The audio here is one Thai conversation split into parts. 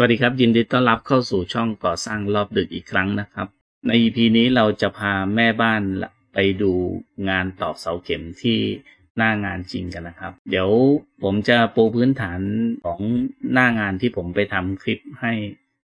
สวัสดีครับ ยินดีต้อนรับเข้าสู่ช่องก่อสร้างรอบดึกอีกครั้งนะครับ ใน EP นี้เราจะพาแม่บ้านไปดูงานตอกเสาเข็มที่หน้างานจริงกันนะครับ เดี๋ยวผมจะปูพื้นฐานของหน้างานที่ผมไปทำคลิปให้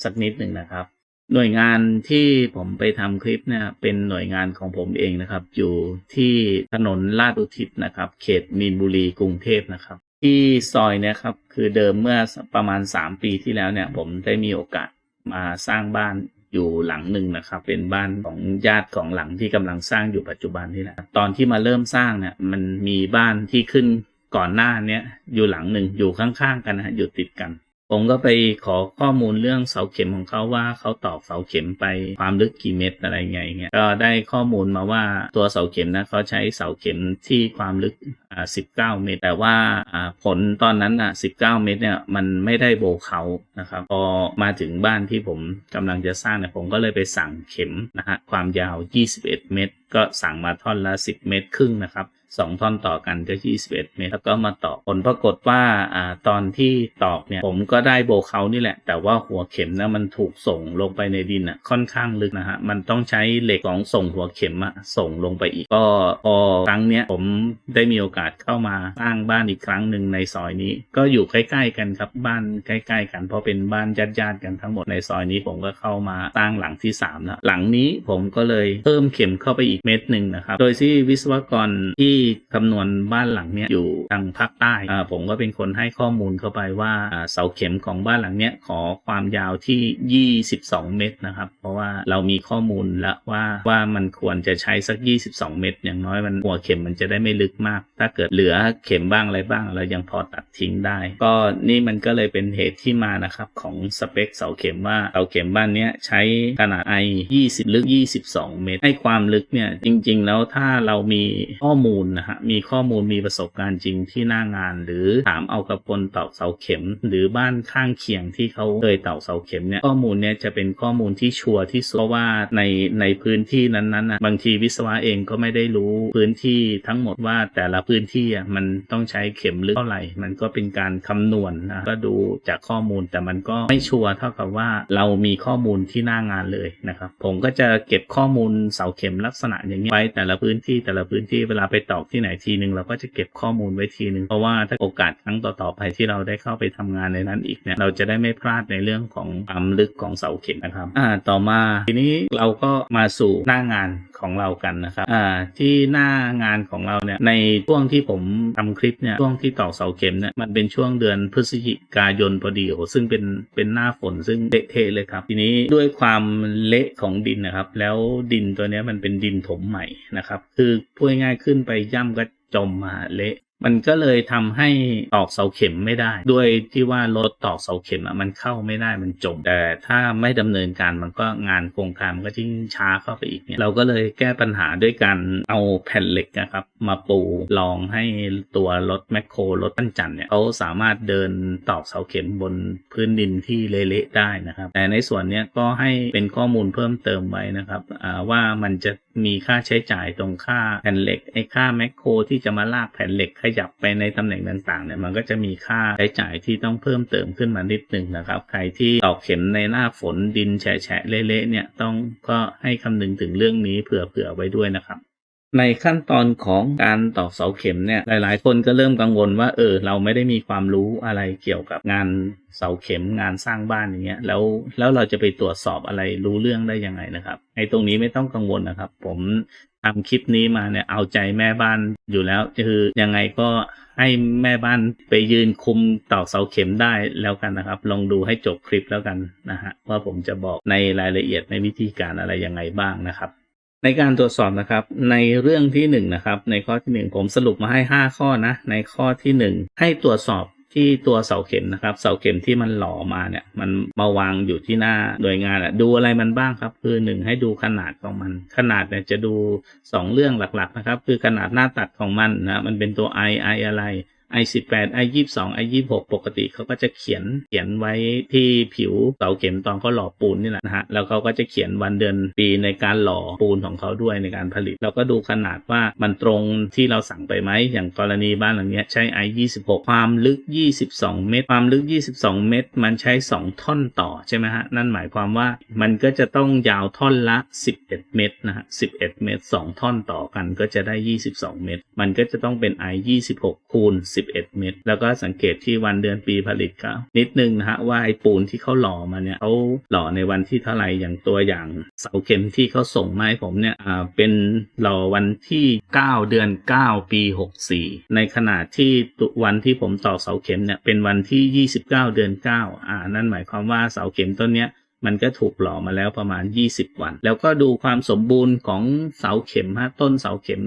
สักนิดหนึ่งนะครับ หน่วยงานที่ผมไปทำคลิปเนี่ยเป็นหน่วยงานของผมเองนะครับ อยู่ที่ถนนลาดอุทิศนะครับ เขตมีนบุรีกรุงเทพนะครับ ที่ซอยเนี่ยครับคือเดิมเมื่อประมาณ 3 ปีที่แล้วเนี่ยผมได้มีโอกาสมาสร้างบ้านอยู่หลังหนึ่งนะครับ เป็นบ้านของญาติของหลังที่กำลังสร้างอยู่ปัจจุบันนี่แหละตอนที่มาเริ่มสร้างเนี่ยมันมีบ้านที่ขึ้นก่อนหน้าเนี้ยอยู่หลังหนึ่งอยู่ข้างๆ กันนะอยู่ติดกัน ผมก็ไปขอข้อมูลเรื่องเสาเข็มของเขาว่าเขาตอกเสาเข็มไปความลึกกี่เมตรอะไรไงเงี้ยก็ได้ข้อมูลมาว่าตัวเสาเข็มนะเขาใช้เสาเข็มที่ความลึกอ่า19 เมตร แต่ว่าอ่าผลตอนนั้นอะ19 เมตรเนี่ยมันไม่ได้โบเขานะครับพอมาถึงบ้านที่ผมกำลังจะสร้างเนี่ยผมก็เลยไปสั่งเข็มนะฮะความยาว 21 เมตร ก็สั่งมาท่อนละ 10 เมตรครึ่งนะครับ สองท่อนต่อกันก็21 เมตร แล้วก็มาต่อผลปรากฏว่าอ่าตอนที่ตอกเนี่ยผมก็ได้โบเขานี่แหละ แต่ว่าหัวเข็มนะมันถูกส่งลงไปในดินอะค่อนข้างลึกนะฮะมันต้องใช้เหล็กของส่งหัวเข็มอะส่งลงไปอีก ก็พอครั้งเนี้ยผมได้มีโอกาสเข้ามาสร้างบ้านอีกครั้งหนึ่งในซอยนี้ ก็อยู่ใกล้ๆกันครับบ้านใกล้ๆกันเพราะเป็นบ้านญาติๆกันทั้งหมดในซอยนี้ผมก็เข้ามาสร้างหลังที่3แล้วหลังนี้ผมก็เลยเพิ่มเข็มเข้าไปอีกเม็ดหนึ่งนะครับโดยที่วิศวกรที่คำนวณบ้านหลังเนี้ยอยู่ทางภาคใต้ผมก็เป็นคนให้ข้อมูลเข้าไปว่าเสาเข็มของบ้านหลังเนี้ยขอความยาวที่ 22 เมตรนะครับ เพราะว่าเรามีข้อมูลแล้วว่าว่ามันควรจะใช้สัก 22 เมตร อย่างน้อยมันหัวเข็มมันจะได้ไม่ลึกมาก ถ้าเกิดเหลือเข็มบ้างอะไรบ้างเรายังพอตัดทิ้งได้ ก็นี่มันก็เลยเป็นเหตุที่มานะครับของสเปคเสาเข็มว่าเสาเข็มบ้านเนี้ยใช้ขนาด I 20 ลึก 22 เมตร ให้ความลึกเนี่ยจริง ๆ แล้วถ้าเรามีข้อมูลนะฮะมีข้อมูลมีประสบการณ์จริงที่หน้างาน หรือถามเอากับคนตอกเสาเข็ม หรือบ้านข้างเคียงที่เขาเคยเตอกเสาเข็มเนี่ยข้อมูลเนี่ยจะเป็นข้อมูลที่ชัวร์ที่สุดเพราะว่าในในพื้นที่นั้นๆนะบางทีวิศวะเองก็ไม่ได้รู้พื้นที่ทั้งหมดว่าแต่ละพื้นที่อะมันต้องใช้เข็มลึกเท่าไหร่ มันก็เป็นการคำนวณนะก็ดูจากข้อมูลแต่มันก็ไม่ชัวร์เท่ากับว่าเรามีข้อมูลที่หน้างานเลยนะครับผมก็จะเก็บข้อมูลเสาเข็มลักษณะอย่างนี้ไว้แต่ละพื้นที่แต่ละพื้นที่เวลาไปต่อกที่ไหนทีหนึ่งเราก็จะเก็บข้อมูลไว้ทีหนึ่งเพราะว่าถ้าโอกาสครั้งต่อๆไปที่เราได้เข้าไปทำงานในนั้นอีกเนี่ยเราจะได้ไม่พลาดในเรื่องของความลึกของเสาเข็มนะครับอ่าต่อมาทีนี้เราก็มาสู่หน้างานของเรากันนะครับอ่าที่หน้างานของเราเนี่ยในช่วงที่ผมทำคลิปเนี่ยช่วงที่ตอกเสาเข็มเนี่ยมันเป็นช่วงเดือนพฤศจิกายนพอดีโอ้ซึ่งเป็นเป็นหน้าฝนซึ่งเละเทะเลยครับ ทีนี้ด้วยความเละของดินนะครับ แล้วดินตัวเนี้ยมันเป็นดินถมใหม่นะครับ คือพูดง่ายขึ้นไปย่ำก็จมมาเละมันก็เลยทำให้ตอกเสาเข็มไม่ได้ ด้วยที่ว่ารถตอกเสาเข็มอะมันเข้าไม่ได้มันจม แต่ถ้าไม่ดำเนินการมันก็งานโครงการมันก็ยิ่งช้าเข้าไปอีกเนี่ยเราก็เลยแก้ปัญหาด้วยการเอาแผ่นเหล็กนะครับ มาปูรองให้ตัวรถแมคโครรถปั้นจันเนี่ยเขาสามารถเดินตอกเสาเข็มบนพื้นดินที่เละๆได้นะครับ แต่ในส่วนเนี้ยก็ให้เป็นข้อมูลเพิ่มเติมไว้นะครับว่ามันจะ มีค่าใช้จ่ายตรงค่าแผ่นเหล็กไอ้ค่าแมคโครที่จะมาลากแผ่นเหล็กขยับไปในตำแหน่งต่างๆเนี่ยมันก็จะมีค่าใช้จ่ายที่ต้องเพิ่มเติมขึ้นมานิดหนึ่งนะครับ ใครที่ตอกเข็มในหน้าฝนดินแฉะๆเละๆเนี่ยต้องก็ให้คำนึงถึงเรื่องนี้เผื่อๆไว้ด้วยนะครับ ในขั้นตอนของการตอกเสาเข็มเนี่ยหลาย ๆ คนก็เริ่มกังวลว่าเออเราไม่ได้มีความรู้อะไรเกี่ยวกับงานเสาเข็มงานสร้างบ้านอย่างเงี้ยแล้วแล้วเราจะไปตรวจสอบอะไรรู้เรื่องได้ยังไงนะครับไอ้ตรงนี้ไม่ต้องกังวลนะครับ ผมทำคลิปนี้มาเนี่ยเอาใจแม่บ้านอยู่แล้วคือยังไงก็ให้แม่บ้านไปยืนคุมตอกเสาเข็มได้แล้วกันนะครับ ลองดูให้จบคลิปแล้วกันนะฮะว่าผมจะบอกในรายละเอียดในวิธีการอะไรยังไงบ้างนะครับ ในการตรวจสอบนะครับ ในเรื่องที่หนึ่งนะครับ ในข้อที่หนึ่งผมสรุปมาให้ห้าข้อนะ ในข้อที่หนึ่งให้ตรวจสอบที่ตัวเสาเข็มนะครับ เสาเข็มที่มันหล่อมาเนี่ยมันมาวางอยู่ที่หน้าหน่วยงานอะดูอะไรมันบ้างครับ คือหนึ่งให้ดูขนาดของมัน ขนาดเนี่ยจะดูสองเรื่องหลักๆนะครับ คือขนาดหน้าตัดของมันนะมันเป็นตัว I I อะไร i18 i22 i26 ปกติเขาก็จะเขียนเขียนไว้ที่ผิวเสาเข็มตอนเขาหล่อปูนนี่แหละนะฮะแล้วเขาก็จะเขียนวันเดือนปีในการหล่อปูนของเขาด้วยในการผลิต เราก็ดูขนาดว่ามันตรงที่เราสั่งไปไหมอย่างกรณีบ้านหลังนี้ใช้ i26 ความลึก 22 เมตร ความลึก 22 เมตร มันใช้ 2 ท่อนต่อใช่ไหมฮะนั่นหมายความว่ามันก็จะต้องยาวท่อนละ 11 เมตรนะฮะ11 เมตร 2 ท่อนต่อกันก็จะได้ 22 เมตร มันก็จะต้องเป็น i 26 คูณ11 เมตรแล้วก็สังเกตที่วันเดือนปีผลิตก็นิดนึงนะฮะว่าไอ้ปูนที่เขาหล่อมาเนี่ยเขาหล่อในวันที่เท่าไหร่อย่างตัวอย่างเสาเข็มที่เขาส่งมาให้ผมเนี่ยอ่าเป็นหล่อวันที่ 9 เดือน 9 ปี 64 ในขณะที่วันที่ผมต่อเสาเข็มเนี่ยเป็นวันที่ 29 เดือน 9 อ่า นั่นหมายความว่าเสาเข็มต้นเนี้ยมันก็ถูกหล่อมาแล้วประมาณ 20 วัน แล้วก็ดูความสมบูรณ์ของเสาเข็มฮะต้นเสาเข็ม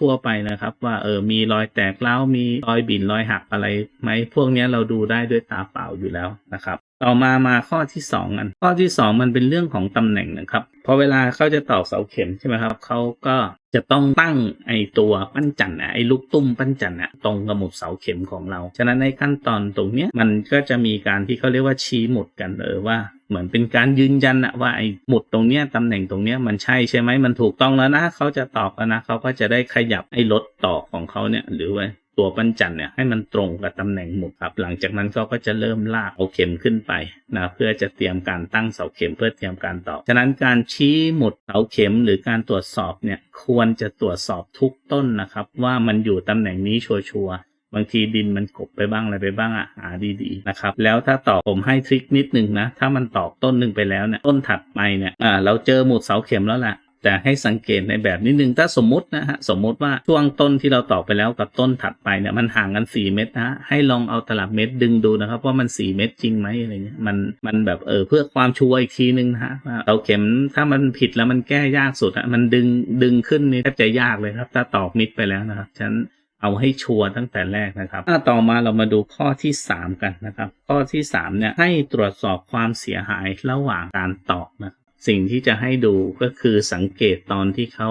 ทั่วๆไปนะครับ ว่าเออมีรอยแตกร้ามีรอยบิ่นรอยหักอะไรไหมพวกนี้เราดูได้ด้วยตาเปล่าอยู่แล้วนะครับต่อมามาข้อที่สองกันข้อที่สองมันเป็นเรื่องของตำแหน่งนะครับพอเวลาเขาจะตอกเสาเข็มใช่ไหมครับเขาก็จะต้องตั้งไอตัวปั้นจันทร์น่ะไอลูกตุ้มปั้นจันทร์น่ะตรงกับหมุดเสาเข็มของเรา ฉะนั้นในขั้นตอนตรงเนี้ยมันก็จะมีการที่เขาเรียกว่าชี้หมุดกันเออว่า เหมือนเป็นการยืนยันอะว่าไอ้หมุดตรงเนี้ยตำแหน่งตรงเนี้ยมันใช่ใช่ไหมมันถูกต้องแล้วนะเขาจะตอกแล้วนะเขาก็จะได้ขยับไอ้รถต่อของเขาเนี่ยหรือว่าตัวปั้นจันเนี่ยให้มันตรงกับตำแหน่งหมุดครับ หลังจากนั้นเขาก็จะเริ่มลากเอาเข็มขึ้นไปนะเพื่อจะเตรียมการตั้งเสาเข็มเพื่อเตรียมการตอกฉะนั้นการชี้หมุดเสาเข็มหรือการตรวจสอบเนี่ยควรจะตรวจสอบทุกต้นนะครับ ว่ามันอยู่ตำแหน่งนี้ชัวร์ บางทีดินมันกบไปบ้างอะไรไปบ้างอะหาดีๆนะครับแล้วถ้าตอกผมให้ทริคนิดนึงนะถ้ามันตอกต้นหนึ่งไปแล้วเนี่ยต้นถัดไปเนี่ยอ่าเราเจอหมุดเสาเข็มแล้วแหละแต่ให้สังเกตในแบบนิดนึงถ้าสมมตินะฮะสมมติว่าช่วงต้นที่เราตอกไปแล้วกับต้นถัดไปเนี่ยมันห่างกัน 4 เมตรนะฮะให้ลองเอาตลับเมตรดึงดูนะครับว่ามัน 4 เมตรจริงไหมอะไรเงี้ยมันมันแบบเออเพื่อความชัวร์อีกทีนึงนะฮะเสาเข็มถ้ามันผิดแล้วมันแก้ยากสุดอะมันดึงดึงขึ้นนี่แทบจะยากเลยครับ ถ้าตอกมิดไปแล้วนะครับฉะนั้น เอาให้ชัวร์ตั้งแต่แรกนะครับต่อมาเรามาดูข้อที่ 3 กันนะครับ ข้อที่3เนี่ยให้ตรวจสอบความเสียหายระหว่างการตอกนะสิ่งที่จะให้ดูก็คือสังเกตตอนที่เขา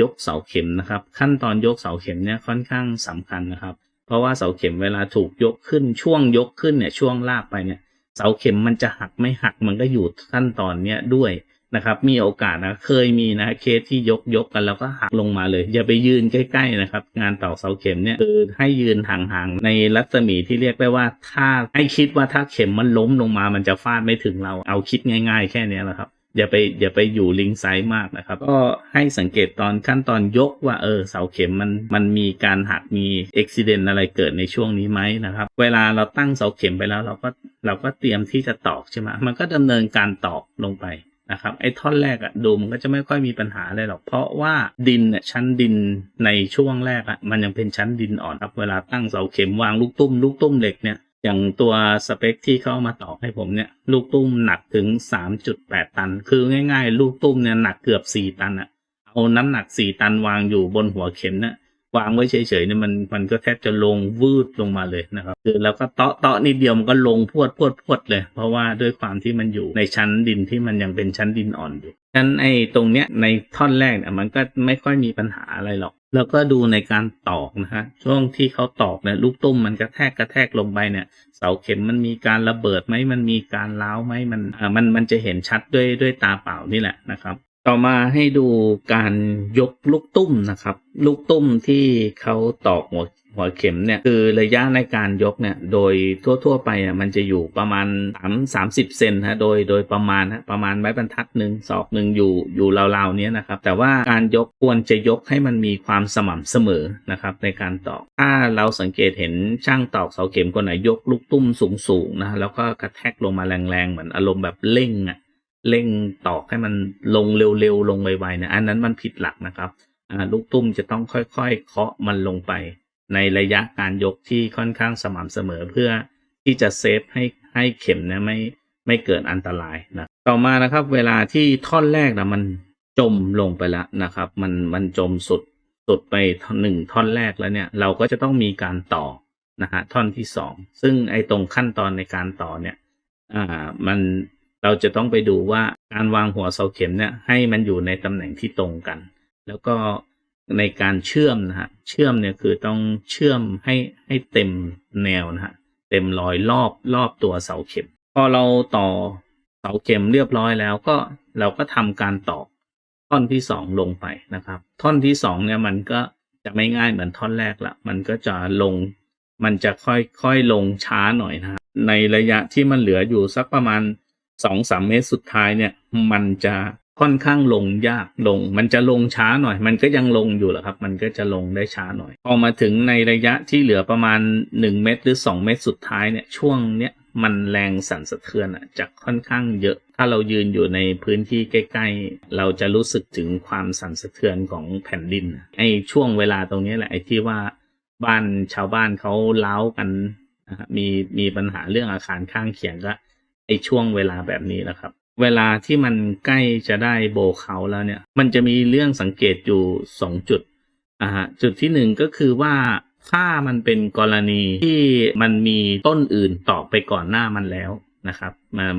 ยกเสาเข็มนะครับ ขั้นตอนยกเสาเข็มเนี่ยค่อนข้างสำคัญนะครับ เพราะว่าเสาเข็มเวลาถูกยกขึ้นช่วงยกขึ้นเนี่ยช่วงลากไปเนี่ยเสาเข็มมันจะหักไม่หักมันก็อยู่ขั้นตอนเนี้ยด้วย นะครับ มีโอกาสนะเคยมีนะเคสที่ยกยกกันแล้วก็หักลงมาเลย อย่าไปยืนใกล้ๆนะครับ งานตอกเสาเข็มเนี่ยคือให้ยืนห่างๆในรัศมีที่เรียกได้ว่า ถ้าให้คิดว่าถ้าเข็มมันล้มลงมามันจะฟาดไม่ถึงเราเอาคิดง่าย ๆ แค่นี้แหละครับอย่าไปอย่าไปอยู่ลิงไซด์มากนะครับ ก็ให้สังเกตตอนขั้นตอนยกว่าเออเสาเข็มมันมันมีการหักมีอุบิเหตุอะไรเกิดในช่วงนี้ไหมนะครับ เวลาเราตั้งเสาเข็มไปแล้วเราก็เราก็เตรียมที่จะตอกใช่ไหมมันก็ดำเนินการตอกลงไป นะครับไอ้ท่อนแรกอะดูมันก็จะไม่ค่อยมีปัญหาอะไรหรอก เพราะว่าดินเนี่ยชั้นดินในช่วงแรกอะมันยังเป็นชั้นดินอ่อนครับเวลาตั้งเสาเข็มวางลูกตุ้มลูกตุ้มเหล็กเนี่ยอย่างตัวสเปคที่เขามาตอกให้ผมเนี่ยลูกตุ้มหนักถึง 3.8 ตัน คือง่าย ๆ ลูกตุ้มเนี่ยหนักเกือบ 4 ตันอะเอาน้ำหนัก 4 ตันวางอยู่บนหัวเข็มเนี่ย วางไว้เฉยๆเนี่ยมันมันก็แทบจะลงวืดลงมาเลยนะครับคือแล้วก็เตาะเตาะนิดเดียวมันก็ลงพวดพวดพวดเลย เพราะว่าด้วยความที่มันอยู่ในชั้นดินที่มันยังเป็นชั้นดินอ่อนอยู่ฉะนั้นไอ้ตรงเนี้ยในท่อนแรกเนี่ยมันก็ไม่ค่อยมีปัญหาอะไรหรอกแล้วก็ดูในการตอกนะฮะช่วงที่เขาตอกเนี่ยลูกตุ้มมันกระแทกกระแทกลงไปเนี่ย เสาเข็มมันมีการระเบิดไหมมันมีการล้าวไหมมันอ่ามันมันจะเห็นชัดด้วยด้วยตาเปล่านี่แหละนะครับ ต่อมาให้ดูการยกลูกตุ้มนะครับ ลูกตุ้มที่เขาตอกหัวหัวเข็มเนี่ยคือระยะในการยกเนี่ยโดยทั่ว ๆ ไปอะมันจะอยู่ประมาณ3 30เซนฮะโดยโดยประมาณฮะประมาณไม้บรรทัดหนึ่งศอกหนึ่งอยู่อยู่ราวๆเนี้ยนะครับ แต่ว่าการยกควรจะยกให้มันมีความสม่ำเสมอนะครับในการตอกถ้าเราสังเกตเห็นช่างตอกเสาเข็มคนไหนยกลูกตุ้มสูงๆนะแล้วก็กระแทกลงมาแรงๆเหมือนอารมณ์แบบเร่งอะ เร่งตอกให้มันลงเร็วๆลงไวๆเนี่ยอันนั้นมันผิดหลักนะครับลูกตุ้มจะต้องค่อยๆ เคาะมันลงไป ในระยะการยกที่ค่อนข้างสม่ำเสมอเพื่อที่จะเซฟให้ให้เข็มเนี่ยไม่ไม่เกิดอันตรายนะต่อมานะครับเวลาที่ท่อนแรกนะมันจมลงไปแล้วนะครับ มันมันจมสุดสุดไปหนึ่งท่อนแรกแล้วเนี่ย เราก็จะต้องมีการต่อนะฮะท่อนที่สองซึ่งไอ้ตรงขั้นตอนในการต่อเนี่ยอ่ามัน เราจะต้องไปดูว่าการวางหัวเสาเข็มเนี่ยให้มันอยู่ในตำแหน่งที่ตรงกัน แล้วก็ในการเชื่อมนะฮะเชื่อมเนี่ยคือต้องเชื่อมให้ให้เต็มแนวนะฮะเต็มรอยรอบรอบตัวเสาเข็ม พอเราต่อเสาเข็มเรียบร้อยแล้วก็เราก็ทำการตอกท่อนที่สองลงไปนะครับ ท่อนที่สองเนี่ยมันก็จะไม่ง่ายเหมือนท่อนแรกละมันก็จะลง มันจะค่อยๆลงช้าหน่อยนะฮะในระยะที่มันเหลืออยู่สักประมาณ สองสามเมตรสุดท้ายเนี่ยมันจะค่อนข้างลงยากลง มันจะลงช้าหน่อย มันก็ยังลงอยู่แหละครับ มันก็จะลงได้ช้าหน่อยพอมาถึงในระยะที่เหลือประมาณหนึ่งเมตรหรือสองเมตรสุดท้ายเนี่ยช่วงเนี้ยมันแรงสั่นสะเทือนอะจะค่อนข้างเยอะ ถ้าเรายืนอยู่ในพื้นที่ใกล้ ๆ เราจะรู้สึกถึงความสั่นสะเทือนของแผ่นดินไอ้ช่วงเวลาตรงนี้แหละไอ้ที่ว่าบ้านชาวบ้านเขาเล้ากันมีมีปัญหาเรื่องอาคารข้างเคียงก็ ช่วงเวลาแบบนี้แหละครับ เวลาที่มันใกล้จะได้โบเขาแล้วเนี่ย มันจะมีเรื่องสังเกตอยู่สองจุดอ่าฮะจุดที่หนึ่งก็คือว่าถ้ามันเป็นกรณีที่มันมีต้นอื่นต่อไปก่อนหน้ามันแล้วนะครับ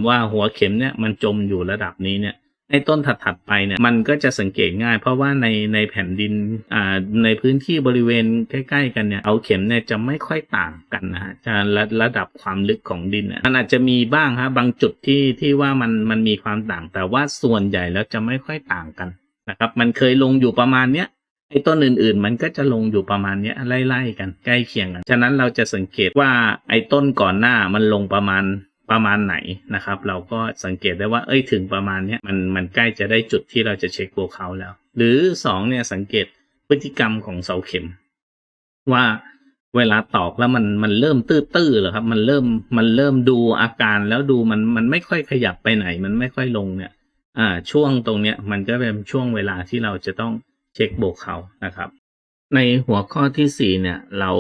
ว่าหัวเข็มเนี่ยมันจมอยู่ระดับนี้เนี่ย ไอ้ต้นถัดๆไปเนี่ยมันก็จะสังเกตง่าย เพราะว่าในในแผ่นดินอ่าในพื้นที่บริเวณใกล้ ๆ กันเนี่ยเอาเข็มเนี่ยจะไม่ค่อยต่างกันนะฮะจะระระดับความลึกของดินเนี่ยมันอาจจะมีบ้างฮะบางจุดที่ที่ว่ามันมันมีความต่าง แต่ว่าส่วนใหญ่แล้วจะไม่ค่อยต่างกันนะครับ มันเคยลงอยู่ประมาณเนี้ยไอ้ต้นอื่นๆ มันก็จะลงอยู่ประมาณเนี้ยไล่ๆกันใกล้เคียงกัน ฉะนั้นเราจะสังเกตว่าไอ้ต้นก่อนหน้ามันลงประมาณ ประมาณไหนนะครับ เราก็สังเกตได้ว่าเอ้ยถึงประมาณนี้มันมันใกล้จะได้จุดที่เราจะเช็คโบเขาแล้ว หรือสองเนี่ยสังเกตพฤติกรรมของเสาเข็ม ว่าเวลาตอกแล้วมันมันเริ่มตื้อๆเหรอครับ มันเริ่มมันเริ่มดูอาการแล้วดูมันมันไม่ค่อยขยับไปไหน มันไม่ค่อยลงเนี่ย อ่า ช่วงตรงเนี้ยมันก็เป็นช่วงเวลาที่เราจะต้องเช็คโบกเขานะครับ ในหัวข้อที่สี่เนี่ยเรา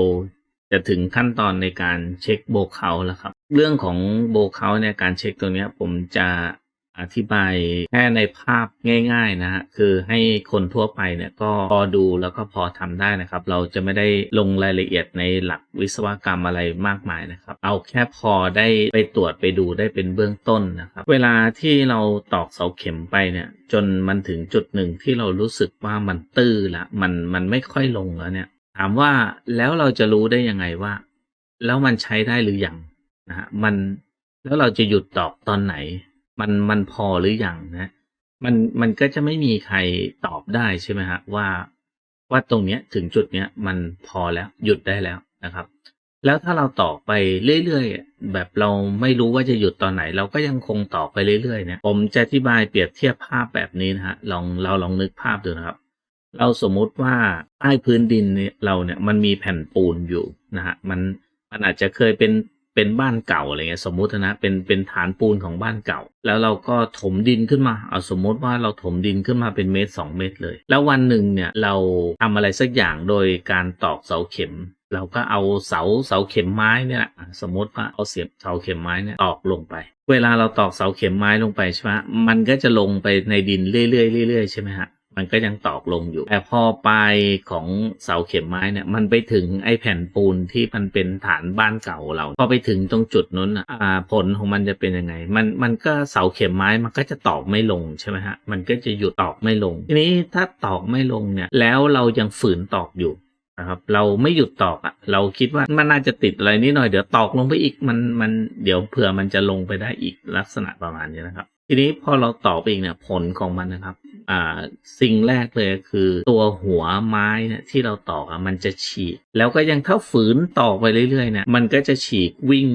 จะถึงขั้นตอนในการเช็คโบกเขาแล้วครับ เรื่องของโบกเขาเนี่ยการเช็คตรงเนี้ผมจะอธิบายแค่ในภาพง่าย ๆ นะฮะคือให้คนทั่วไปเนี่ยก็พอดูแล้วก็พอทำได้นะครับ เราจะไม่ได้ลงรายละเอียดในหลักวิศวกรรมอะไรมากมายนะครับ เอาแค่พอได้ไปตรวจไปดูได้เป็นเบื้องต้นนะครับ เวลาที่เราตอกเสาเข็มไปเนี่ย จนมันถึงจุดหนึ่งที่เรารู้สึกว่ามันตื้อละมันมันไม่ค่อยลงแล้วเนี่ย ถามว่าแล้วเราจะรู้ได้ยังไงว่า แล้วมันใช้ได้หรือยังนะฮะมันแล้วเราจะหยุดตอกตอนไหน มันมันพอหรือยังนะมันมันก็จะไม่มีใครตอบได้ใช่ไหมฮะว่าว่าตรงเนี้ยถึงจุดเนี้ยมันพอแล้วหยุดได้แล้วนะครับ แล้วถ้าเราต่อไปเรื่อยๆแบบเราไม่รู้ว่าจะหยุดตอนไหน เราก็ยังคงต่อไปเรื่อยๆเนี่ยผมจะอธิบายเปรียบเทียบภาพแบบนี้นะฮะลองเราลองนึกภาพดูนะครับ เราสมมุติว่าใต้พื้นดินเนี่ยเราเนี่ยมันมีแผ่นปูนอยู่นะฮะมันมันอาจจะเคยเป็นเป็นบ้านเก่าอะไรเงี้ยสมมุตินะเป็นเป็นฐานปูนของบ้านเก่า แล้วเราก็ถมดินขึ้นมาเอาสมมติว่าเราถมดินขึ้นมาเป็นเมตรสองเมตรเลย แล้ววันหนึ่งเนี่ยเราทำอะไรสักอย่างโดยการตอกเสาเข็ม เราก็เอาเสาเสาเข็มไม้เนี่ยสมมติว่าเอาเสียบเสาเข็มไม้เนี่ยตอกลงไป เวลาเราตอกเสาเข็มไม้ลงไปใช่ไหมมันก็จะลงไปในดินเรื่อยๆเรื่อยๆใช่ไหมฮะ มันก็ยังตอกลงอยู่ แต่พอปลายของเสาเข็มไม้เนี่ย มันไปถึงไอ้แผ่นปูนที่มันเป็นฐานบ้านเก่าเรา พอไปถึงตรงจุดนั้นอะอ่าผลของมันจะเป็นยังไง มันมันก็เสาเข็มไม้มันก็จะตอกไม่ลงใช่ไหมฮะ มันก็จะหยุดตอกไม่ลง ทีนี้ถ้าตอกไม่ลงเนี่ย แล้วเรายังฝืนตอกอยู่นะครับเราไม่หยุดตอกอะเราคิดว่ามันน่าจะติดอะไรนิดหน่อยเดี๋ยวตอกลงไปอีกมันมันเดี๋ยวเผื่อมันจะลงไปได้อีกลักษณะประมาณนี้นะครับ ทีนี้พอเราตอกไปอีกเนี่ยผลของมันนะครับ อ่าสิ่งแรกเลยคือตัวหัวไม้เนี่ยที่เราตอกอะมันจะฉีก แล้วก็ยังถ้าฝืนตอกไปเรื่อยๆเนี่ยมันก็จะฉีกวิ่ง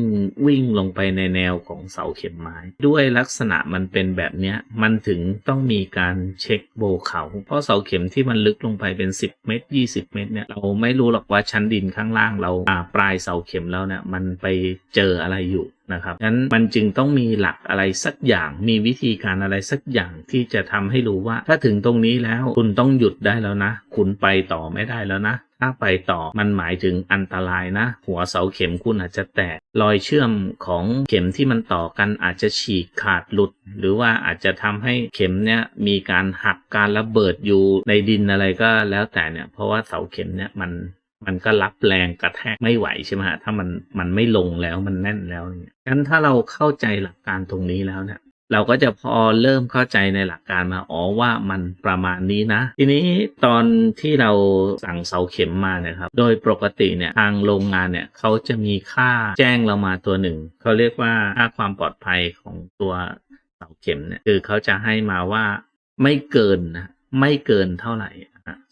วิ่งลงไปในแนวของเสาเข็มไม้ ด้วยลักษณะมันเป็นแบบเนี้ยมันถึงต้องมีการเช็คโบเขา เพราะเสาเข็มที่มันลึกลงไปเป็น 10 เมตร 20 เมตรเนี่ยเราไม่รู้หรอกว่าชั้นดินข้างล่างเราอ่าปลายเสาเข็มแล้วเนี่ยมันไปเจออะไรอยู่ นะครับงั้นมันจึงต้องมีหลักอะไรสักอย่าง มีวิธีการอะไรสักอย่างที่จะทำให้รู้ว่า ถ้าถึงตรงนี้แล้วคุณต้องหยุดได้แล้วนะ คุณไปต่อไม่ได้แล้วนะ ถ้าไปต่อมันหมายถึงอันตรายนะ หัวเสาเข็มคุณอาจจะแตก รอยเชื่อมของเข็มที่มันต่อกันอาจจะฉีกขาดหลุด หรือว่าอาจจะทำให้เข็มเนี่ยมีการหักการระเบิดอยู่ในดินอะไรก็แล้วแต่เนี่ยเพราะว่าเสาเข็มเนี่ยมัน มันก็รับแรงกระแทกไม่ไหวใช่ไหมฮะถ้ามันมันไม่ลงแล้วมันแน่นแล้วเนี่ยงั้นถ้าเราเข้าใจหลักการตรงนี้แล้วเนี่ยเราก็จะพอเริ่มเข้าใจในหลักการมาอ๋อว่ามันประมาณนี้นะ ทีนี้ตอนที่เราสั่งเสาเข็มมาเนี่ยครับ โดยปกติเนี่ยทางโรงงานเนี่ยเขาจะมีค่าแจ้งเรามาตัวหนึ่งเขาเรียกว่าค่าความปลอดภัยของตัวเสาเข็มเนี่ยคือเขาจะให้มาว่าไม่เกินนะไม่เกินเท่าไหร่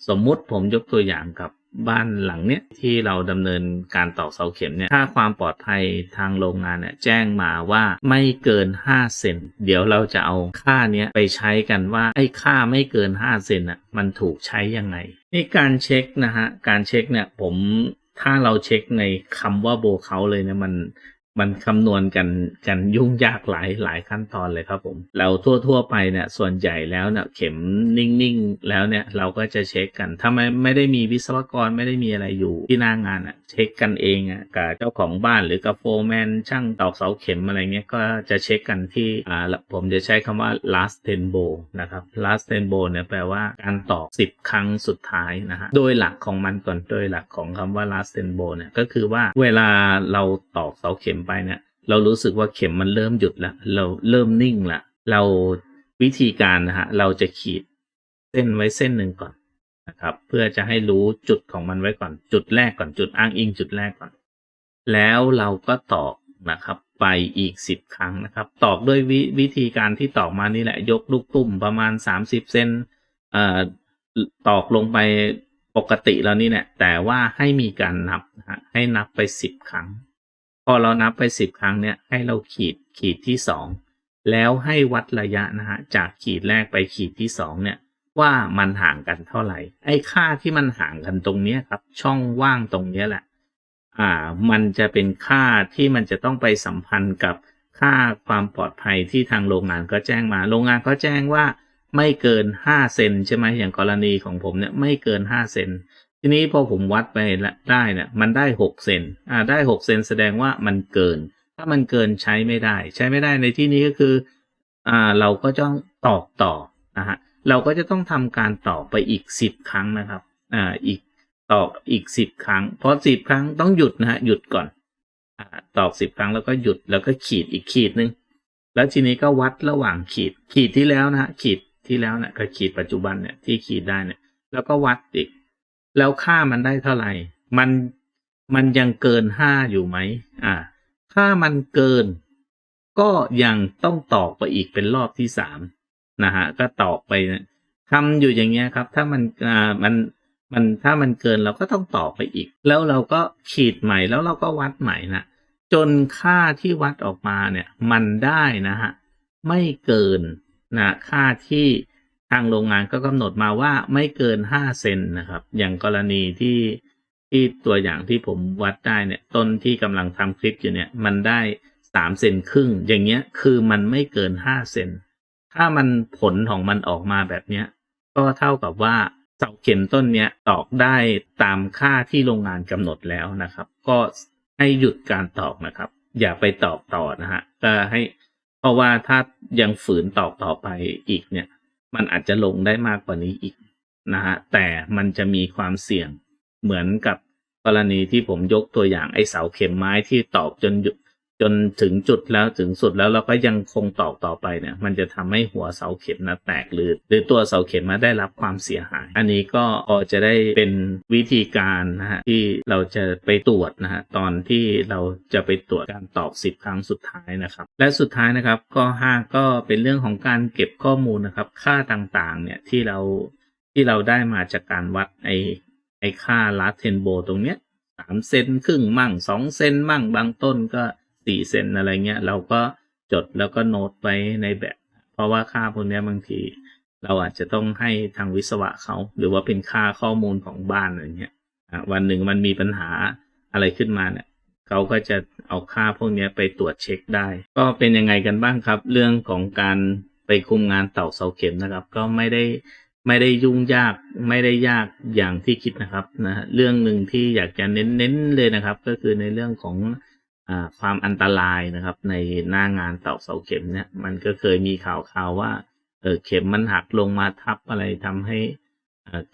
สมมุติผมยกตัวอย่างกับ บ้านหลังเนี้ยที่เราดำเนินการตอกเสาเข็มเนี่ยค่าความปลอดภัยทางโรงงานเนี่ยแจ้งมาว่าไม่เกิน 5 เซนเดี๋ยวเราจะเอาค่าเนี้ยไปใช้กันว่าไอ้ค่าไม่เกิน 5 เซนอะมันถูกใช้ยังไงนี่การเช็คนะฮะการเช็คเนี่ยผมถ้าเราเช็คในคำว่าโบเขาเลยเนี่ยมัน มันคำนวณกันกันยุ่งยากหลายหลายขั้นตอนเลยครับผมเราทั่วทั่ว ๆ ไปเนี่ยส่วนใหญ่แล้วเนี่ยเข็มนิ่งๆแล้วเนี่ยเราก็จะเช็คกัน ถ้าไม่ไม่ได้มีวิศวกรไม่ได้มีอะไรอยู่ที่หน้างานอะเช็คกันเองอะกับเจ้าของบ้านหรือกับโฟร์แมนช่างตอกเสาเข็มอะไรเงี้ยก็จะเช็คกันที่อ่าผมจะใช้คำว่า last ten bow นะครับ last ten bow เนี่ยแปลว่าการตอก 10 ครั้งสุดท้ายนะฮะโดยหลักของมันก่อนโดยหลักของคำว่า last ten bow เนี่ยก็คือว่าเวลาเราตอกเสาเข็มไปเนี่ยเรารู้สึกว่าเข็มมันเริ่มหยุดแล้วเราเริ่มนิ่งละเราวิธีการนะฮะเราจะขีดเส้นไว้เส้นหนึ่งก่อนนะครับ เพื่อจะให้รู้จุดของมันไว้ก่อน จุดแรกก่อนจุดอ้างอิงจุดแรกก่อน แล้วเราก็ตอกนะครับ ไปอีกสิบครั้งนะครับ ตอกด้วยววิธีการที่ตอกมานี่แหละ ยกลูกตุ่มประมาณสามสิบเซนเอ่อตอกลงไปปกติแล้วนี่แหละแต่ว่าให้มีการนับนะฮะให้นับไปสิบครั้ง พอเรานับไปสิบครั้งเนี่ยให้เราขีดขีดที่สองแล้วให้วัดระยะนะฮะจากขีดแรกไปขีดที่สองเนี่ยว่ามันห่างกันเท่าไหร่ ไอ้ค่าที่มันห่างกันตรงเนี้ยครับ ช่องว่างตรงเนี้ยแหละ อ่า มันจะเป็นค่าที่มันจะต้องไปสัมพันธ์กับค่าความปลอดภัยที่ทางโรงงานก็แจ้งมา โรงงานก็แจ้งว่าไม่เกินห้าเซนใช่ไหมอย่างกรณีของผมเนี่ยไม่เกินห้าเซน ทีนี้พอผมวัดไปได้เนี่ยมันได้หกเซนอ่าได้หกเซนแสดงว่ามันเกิน ถ้ามันเกินใช้ไม่ได้ ใช้ไม่ได้ในที่นี้ก็คืออ่าเราก็ต้องตอกต่อนะฮะเราก็จะต้องทำการต่อไปอีกสิบครั้งนะครับอ่าอีกตอกอีกสิบครั้งพอสิบครั้งต้องหยุดนะฮะหยุดก่อนอ่าตอกสิบครั้งแล้วก็หยุดแล้วก็ขีดอีกขีดหนึ่งแล้วทีนี้ก็วัดระหว่างขีดขีดที่แล้วนะฮะขีดที่แล้วเนี่ยกับขีดปัจจุบันเนี่ยที่ขีดได้เนี่ยแล้วก็วัดอีก แล้วค่ามันได้เท่าไหร่ มันมันยังเกินห้าอยู่ไหมอ่า ถ้ามันเกิน ก็ยังต้องตอกไปอีกเป็นรอบที่สามนะฮะก็ตอกไปทำอยู่อย่างเงี้ยครับ ถ้ามันอ่ามันมันถ้ามันเกินเราก็ต้องตอกไปอีก แล้วเราก็ขีดใหม่แล้วเราก็วัดใหม่นะจนค่าที่วัดออกมาเนี่ย มันได้นะฮะไม่เกินนะค่าที่ ทางโรงงานก็กำหนดมาว่าไม่เกินห้าเซนนะครับ อย่างกรณีที่ที่ตัวอย่างที่ผมวัดได้เนี่ย ต้นที่กำลังทำคลิปอยู่เนี่ย มันได้สามเซนครึ่ง อย่างเงี้ยคือมันไม่เกินห้าเซนถ้ามันผลของมันออกมาแบบเนี้ย ก็เท่ากับว่าเสาเข็มต้นเนี้ยตอกได้ตามค่าที่โรงงานกำหนดแล้วนะครับ ก็ให้หยุดการตอกนะครับ อย่าไปตอกต่อนะฮะก็ให้ เพราะว่าถ้ายังฝืนตอกต่อไปอีกเนี่ย มันอาจจะลงได้มากกว่านี้อีกนะฮะแต่มันจะมีความเสี่ยงเหมือนกับกรณีที่ผมยกตัวอย่างไอ้เสาเข็มไม้ที่ตอกจนหยุด จนถึงจุดแล้วถึงสุดแล้วเราก็ยังคงตอกต่อไปเนี่ย มันจะทำให้หัวเสาเข็มนะแตกหรือหรือตัวเสาเข็มมาได้รับความเสียหาย อันนี้ก็จะได้เป็นวิธีการนะฮะที่เราจะไปตรวจนะฮะตอนที่เราจะไปตรวจการตอกสิบครั้งสุดท้ายนะครับ และสุดท้ายนะครับก็ห้าก็เป็นเรื่องของการเก็บข้อมูลนะครับ ค่าต่างๆเนี่ยที่เราที่เราได้มาจากการวัดไอไอค่าลาเทนโบตรงเนี้ยสามเซนครึ่งมั่งสองเซนมั่งบางต้นก็ สี่เซนอะไรเงี้ยเราก็จดแล้วก็โน้ตไว้ในแบบ เพราะว่าค่าพวกนี้บางที เราอาจจะต้องให้ทางวิศวะเขา หรือว่าเป็นค่าข้อมูลของบ้านอะไรเงี้ยวันหนึ่งมันมีปัญหาอะไรขึ้นมาเนี่ยเขาก็จะเอาค่าพวกนี้ไปตรวจเช็คได้ ก็เป็นยังไงกันบ้างครับ เรื่องของการไปคุมงานเต่าเสาเข็มนะครับ ก็ไม่ได้ไม่ได้ยุ่งยากไม่ได้ยากอย่างที่คิดนะครับนะฮะเรื่องหนึ่งที่อยากจะเน้นๆเลยนะครับ ก็คือในเรื่องของ ความอันตรายนะครับ ในหน้างานเต่าเสาเข็มเนี่ย มันก็เคยมีข่าวข่าวว่าเออเข็มมันหักลงมาทับอะไรทำให้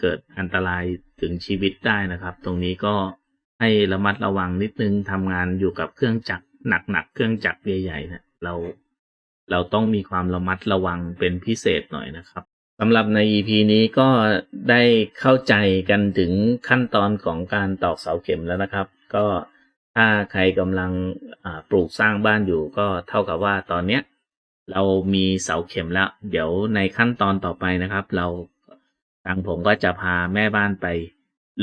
เกิดอันตรายถึงชีวิตได้นะครับ ตรงนี้ก็ให้ระมัดระวังนิดนึงทำงานอยู่กับเครื่องจักรหนักๆเครื่องจักรใหญ่ๆเนี่ยเราเราต้องมีความระมัดระวังเป็นพิเศษหน่อยนะครับสำหรับใน EP นี้ก็ได้เข้าใจกันถึงขั้นตอนของการตอกเสาเข็มแล้วนะครับ ก็ ถ้าใครกำลังปลูกสร้างบ้านอยู่ก็เท่ากับว่าตอนเนี้ยเรามีเสาเข็มแล้ว เดี๋ยวในขั้นตอนต่อไปนะครับ เราทางผมก็จะพาแม่บ้านไป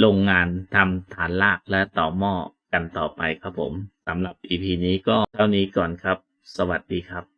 ลงงานทำฐานรากและต่อหม้อกันต่อไปครับผมสำหรับ EP นี้ก็เท่านี้ก่อนครับ สวัสดีครับ